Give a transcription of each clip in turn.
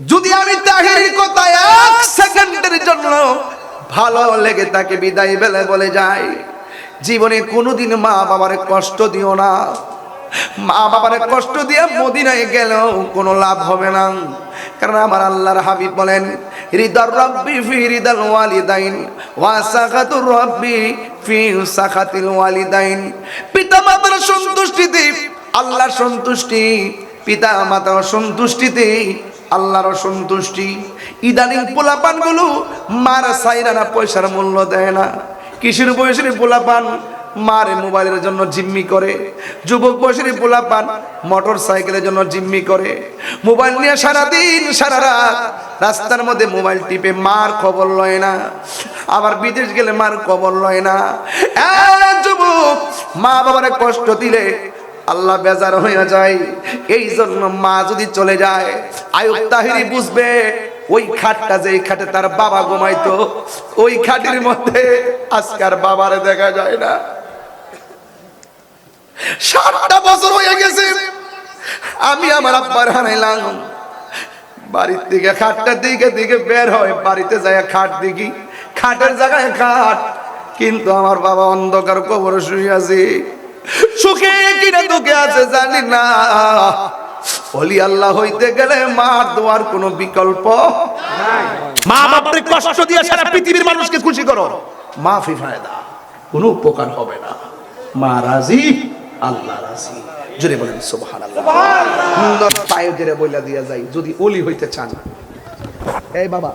যদি আমি তাহির কথা এক সেকেন্ডের জন্য ভালো লেগে তাকে বিদায় বেলে বলে যাই, জীবনে কোনোদিন মা বাবার কষ্ট দিও না। মা বাবার কষ্ট দিয়ে মদিনায় গেলেও কোনো লাভ হবে না। কারণ আমার আল্লাহর হাবিব বলেন হৃদর রব্বি ফি হৃদল ওয়ালিদাইন, ওয়া সাখাতুর রব্বি ফি সাখাতিল ওয়ালিদাইন। পিতা মাতার সন্তুষ্টিতে আল্লাহর সন্তুষ্টি পিতা মাতার সন্তুষ্টিতে আল্লাহর সন্তুষ্টি ইদানিং পোলাপানগুলো মার সাইরা না পয়সার মূল্য দেয় না। কিসের বয়সের পোলাপান? মারে মোবাইলের জন্য জিম্মি করে। যুবক বয়সের পোলাপান মোটর সাইকেলের জন্য জিম্মি করে। মোবাইল নিয়ে সারাদিন, সারা রাত রাস্তার মধ্যে মোবাইল টিপে মার খবর লয় না। আবার বিদেশ গেলে মার খবর লয় না। যুবক মা বাবার কষ্ট দিলে আল্লাহ বেজার হয়ে যায়। এই জন্য মা যদি চলে যায়, আয়ুব তাহিরি বুঝবে, ওই খাটটা যে খাটে তার বাবা ঘুমাইতো, ওই খাটের মধ্যে আজকার বাবারে দেখা যায় না। সাতটা বছর হয়ে গেছে, আমি আমার আব্বার হারাইলাম। বাড়ির থেকে খাটটার দিকে দিকে বের হয়, বাড়িতে যায় খাট দেখি, খাটের জায়গায় খাট, কিন্তু আমার বাবা অন্ধকার কবর শুয়ে আছে। সুখে কিনা দুঃখে আছে জানি না। অলি আল্লাহ হইতে গেলে মার দোয়ার কোনো বিকল্প মা বাপরে কষ্ট দিয়ে সারা পৃথিবীর মানুষকে খুশি করো। মাফি ফায়দা কোনো উপকার হবে না। মা রাজি আল্লাহ রাজি। জোরে বলেন সুবহানাল্লাহ। পায়ে জোরে বইলা দিয়া যাই যদি ওলি হইতে চান। এই বাবা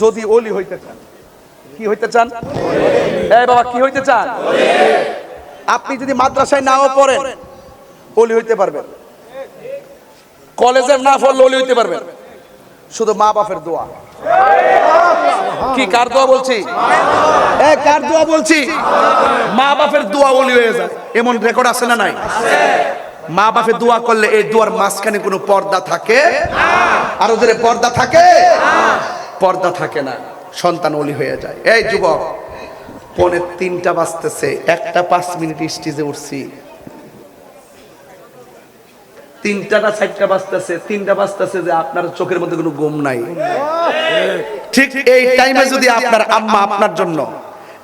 যদি ওলি হইতে চান কি হইতে চান? এই বাবা কি হইতে চান? আপনি যদি মাদ্রাসায় নাও পড়েন ওলি হইতে পারবেন কলেজে না পড়লে ওলি হইতে পারবেন শুধু মা বাপের দোয়া। কি কার দোয়া বলছি? এ কার দোয়া বলছি? মা বাপের দোয়া ওলি হয়ে যায়। এমন রেকর্ড আছে না নাই? মা বাপের দোয়া করলে এই দোয়ার মাঝখানে কোনো পর্দা থাকে? আরও ধরে পর্দা থাকে? পর্দা থাকে না। সন্তান অলি হয়ে যায়। এই যুবক পনে তিনটা বাজতেছে একটা পাঁচ মিনিট স্টেজে উঠছি। তিনটা না চারটা বাজতেছে তিনটা বাজতেছে যে আপনার চোখের মধ্যে কোনো ঘুম নাই। ঠিক এই টাইমে যদি আপনার আম্মা আপনার জন্য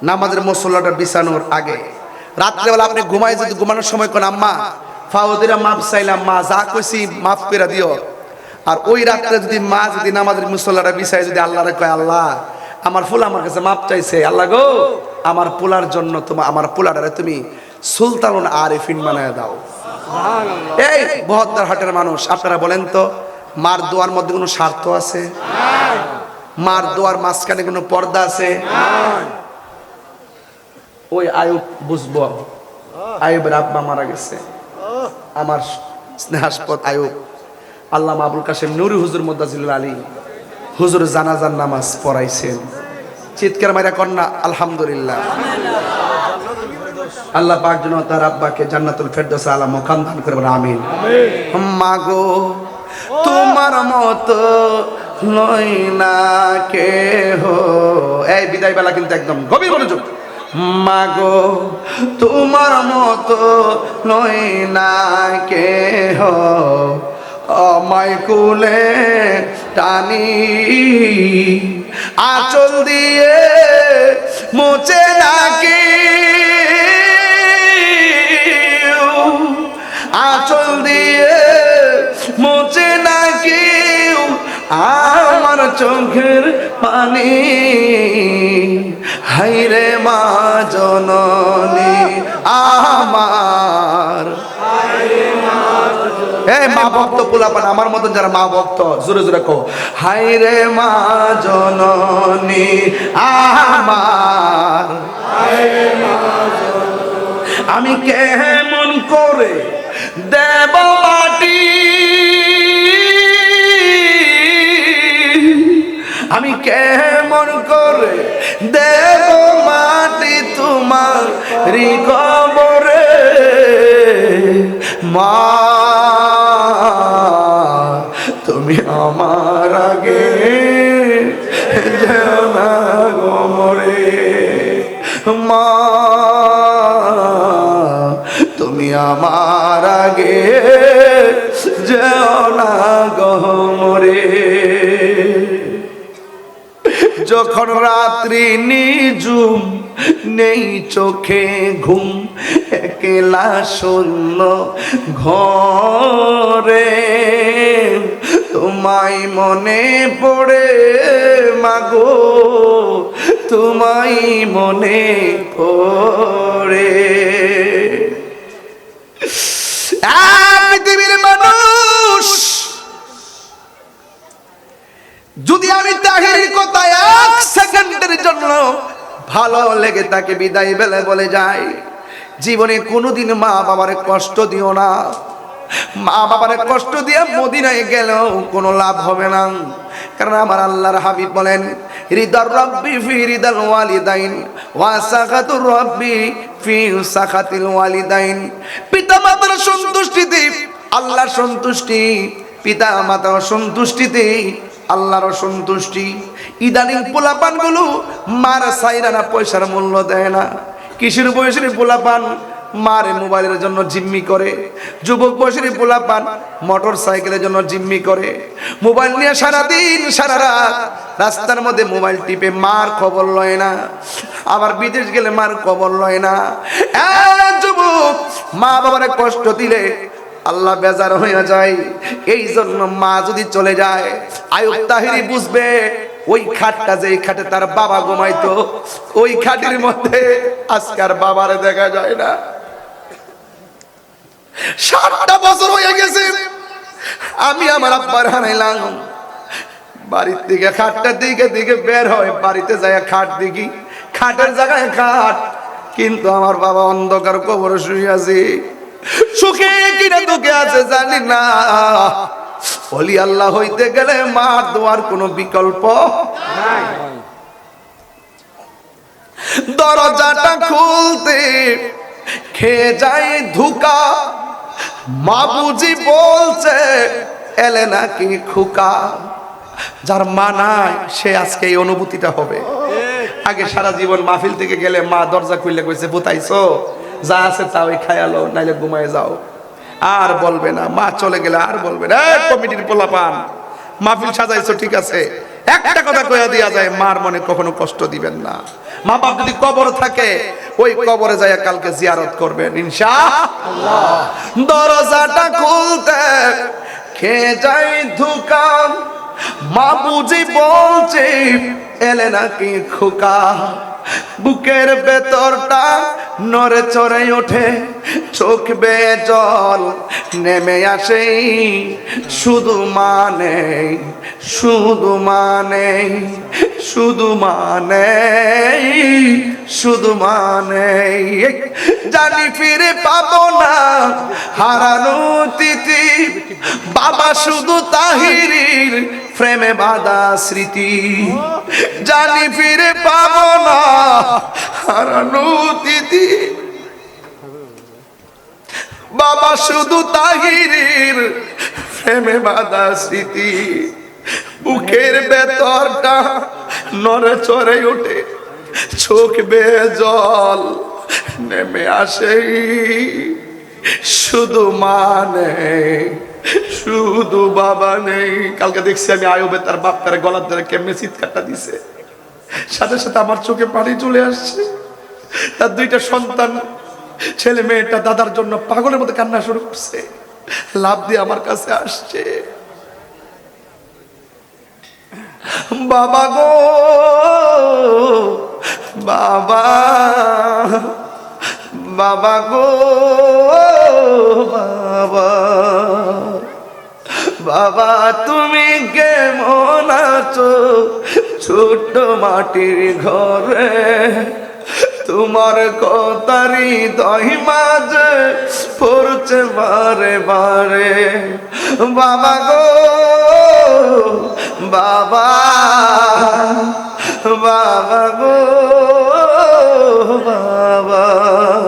নামাজের মশলাটা বিছানোর আগে রাত্রেবেলা আপনি ঘুমাই যদি ঘুমানোর সময় কোন আম্মা ফাওদিরা মাপ চাইলাম মা যা কইছি মাফ করে দিও। আর ওই রাত্রে যদি মা যদি নামাজের মুসল্লাটা বিছাই যদি আল্লাহরে কয় আল্লাহ আমার ফুল আমার কাছে মাপ চাইছে আল্লাহ গো আমার পোলার জন্য তোমার আমার পোলাটারে তুমি সুলতানুন আরিফিন বানায় দাও। এই বহদ্দার হাটের মানুষ আপনারা বলেন তো মার দোয়ার মধ্যে কোনো স্বার্থ আছে? মার দোয়ার মাঝখানে কোনো পর্দা আছে? ওই আয়ুব বুঝব। আয়ুবের আব্বা মারা গেছে। আমার স্নেহাস্পদ আয়ুব। আল্লাহ আবুল কাশেম নুরি হুজুর মোদ্দাজিল আলী। হুজুর জানাজার নামাজ পড়াইছেন। চিৎকার মারা কন্যা আলহামদুলিল্লাহ। আল্লাহ পাক যেন তার আব্বাকে জান্নাতুল ফেরদৌস আলা মোকাম দান করে বলে আমিন মাগো তোমার মতো নই না কে হো এই বিদায় বেলা কিন্তু একদম গভীর মনোযোগ। মাগো তোমার মতো নই না কে হো আমায় কুলে টানি। আচল দিয়ে মোচে নাকি? আচল দিয়ে মুছে নাকি? আমার চোখের পানি। হাইরে মা জননী, আমার এই মা ভক্ত পোলাপান, আমার মতন যারা মা ভক্ত, জোরে জোরে কো হাই রে মা জননী, আমার। আমি কেমন করে দেব মাটি? আমি কেমন করে দেব মাটি তোমার কবরে মা আমার আগে যেও না গো মরে। মা, তুমি আমার আগে যেও না গো যখন রাত্রি নিজুম নেই চোখে ঘুম, একলা শূন্য ঘরে। তোমায় মনে পড়ে, মাগো, তোমায় মনে পড়ে। পৃথিবীর মানুষ যদি আমি তাহির কথা এক সেকেন্ডের জন্য ভালো লেগে তাকে বিদায় বেলে বলে যায়, জীবনে কোনোদিন মা বাবার কষ্ট দিও না। মা বাবার কষ্ট দিয়ে মদিনায় গেলেও কোনো লাভ হবে না। কারণ আমার আল্লাহর হাবিব বলেন হৃদর রব্বি ফি হৃদল ওয়ালিদাইন, ওয়া সাখাতুর রব্বি ফি সাখাতিল ওয়ালিদাইন। পিতা মাতার সন্তুষ্টিতে, আল্লাহর সন্তুষ্টি পিতা মাতার সন্তুষ্টিতে আল্লাহর সন্তুষ্টি ইদানিং পোলাপানগুলো মার সাইরা না পয়সার মূল্য দেয় না। কিসের বয়সের পোলাপান? মারে মোবাইলের জন্য জিম্মি করে। যুবক বয়সের পোলাপান মোটর সাইকেলের জন্য জিম্মি করে। মোবাইল নিয়ে সারাদিন, সারা রাত রাস্তার মধ্যে মোবাইল টিপে মার খবর লয় না। আবার বিদেশ গেলে মার খবর লয় না। যুবক মা বাবার কষ্ট দিলে আল্লাহ বেজার হয়ে যায়। এই জন্য মা যদি চলে যায়, আয়ুব তাহিরি বুঝবে, ওই খাটটা যে খাটে তার বাবা ঘুমাইতো, ওই খাটের মধ্যে আজকে আর বাবারে দেখা যায় না। সাতটা বছর হয়ে গেছে, আমি আমার আব্বার হারাইলাম। বাড়ির থেকে খাটটার দিকে দিকে বের হয়, বাড়িতে যায় খাট দেখি, খাটের জায়গায় খাট, কিন্তু আমার বাবা অন্ধকার কবর শুয়ে আছে। সুখে কিনা দুঃখে আছে জানি না। আল্লাহ হইতে গেলে মার দোয়ার বিকল্প দরজাটা খুলতে খেয়ে যায় ধুকা। মা বুঝি বলছে, এলে নাকি খুকা? যার মা নাই, সে আজকে এই অনুভূতিটা হবে। আগে সারা জীবন মাহফিল থেকে গেলে মা দরজা খুললে কইছে, বুতাইছো? যা আছে তা ওই খায়ালো নাইলে ঘুমায় যাও। আর বলবে না, মা চলে গেলে আর বলবে না কমিটির পোলাপান, মাহফিল সাজাইছো, ঠিক আছে। একটা কথা কইয়া দিয়া যায়, মার মনে কখনো কষ্ট দিবেন না। মা বাপ যদি কবর থাকে, ওই কবরে যায় কালকে জিয়ারত করবেন ইনশা দরজাটা খুলতে খেয়ে যাই ধুকাম, মা বুঝি বলছে এলে নাকি খোকা? বুকের ভেতরটা নড়ে চড়ে ওঠে, চোখ বে জল নেমে আসে। শুধু মানে শুধু মানে শুধু মানে শুধু মানে। জানি ফিরে পাবো না হারানো তিথি, বাবা শুধু তাহিরির প্রেমে বাধা স্মৃতি। জানি ফিরে পাবো না হারানো তিথি বাবা শুধু তাহিরির প্রেমে বাধা স্মৃতি। বুকের ভেতরটা নড়ে চড়ে ওঠে, চোখ বে জল নেমে আসে। শুধু মানে শুধু বাবা নেই। কালকে দেখছি আমি আয়বে তার বাপ তার গলার ধরে কেমনে চিৎকারটা দিছে। সাথে সাথে আমার চোখে পানি চলে আসছে। তার দুইটা সন্তান, ছেলে মেয়েটা দাদার জন্য পাগলের মতো কান্না শুরু করছে। লাভ দিয়ে আমার কাছে আসছে। বাবা গো, বাবা বাবা গো, বাবা। বাবা, তুমি কেমন আছো? ছোট্ট মাটির ঘরে তোমার কতারি দহি মাঝে পড়ছে বারে বারে। বাবা গো, বাবা বাবা গো, বাবা।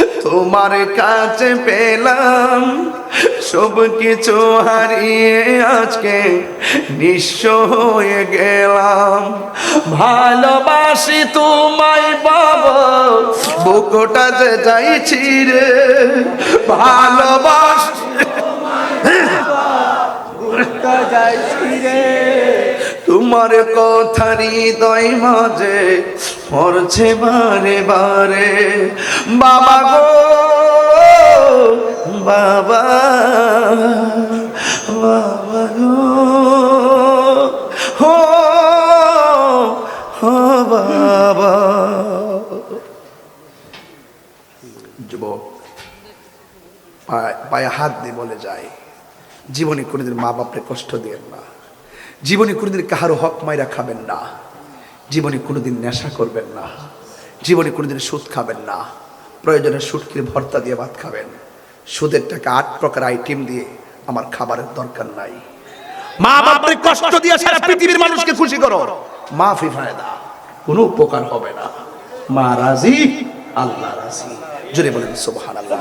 তোমার কাছে পেলাম। সব কিছু হারিয়ে আজকে নিঃস্ব হয়ে গেলাম। ভালোবাসি তোমায় বাবা, বুকটা যে যাইছি রে। ভালোবাসি তোমার কথা হৃদয় মাঝে, পড়ছে বারে বারে। বাবা গো, বাবা বাবা গো, হো হো, বাবা। যুবক পায়ে হাত দিয়ে বলে যায়, জীবনে কোনোদিন মা বাপরে কষ্ট দিয়েন না। জীবনে কোনোদিন কাহারও হক মাইরা খাবেন না। জীবনে কোনোদিন নেশা করবেন না। জীবনে কোনোদিন সুদ খাবেন না। প্রয়োজনে সুটকির ভর্তা দিয়ে ভাত খাবেন। সুদের টাকা আট প্রকার আইটেম দিয়ে আমার খাবারের দরকার নাই। মা বাপরে কষ্ট দিয়ে সারা পৃথিবীর মানুষকে খুশি করো। মাফি ফায়দা, কোনো উপকার হবে না। মা রাজি, আল্লাহ রাজি। জোরে বলেন, সুবহানাল্লাহ।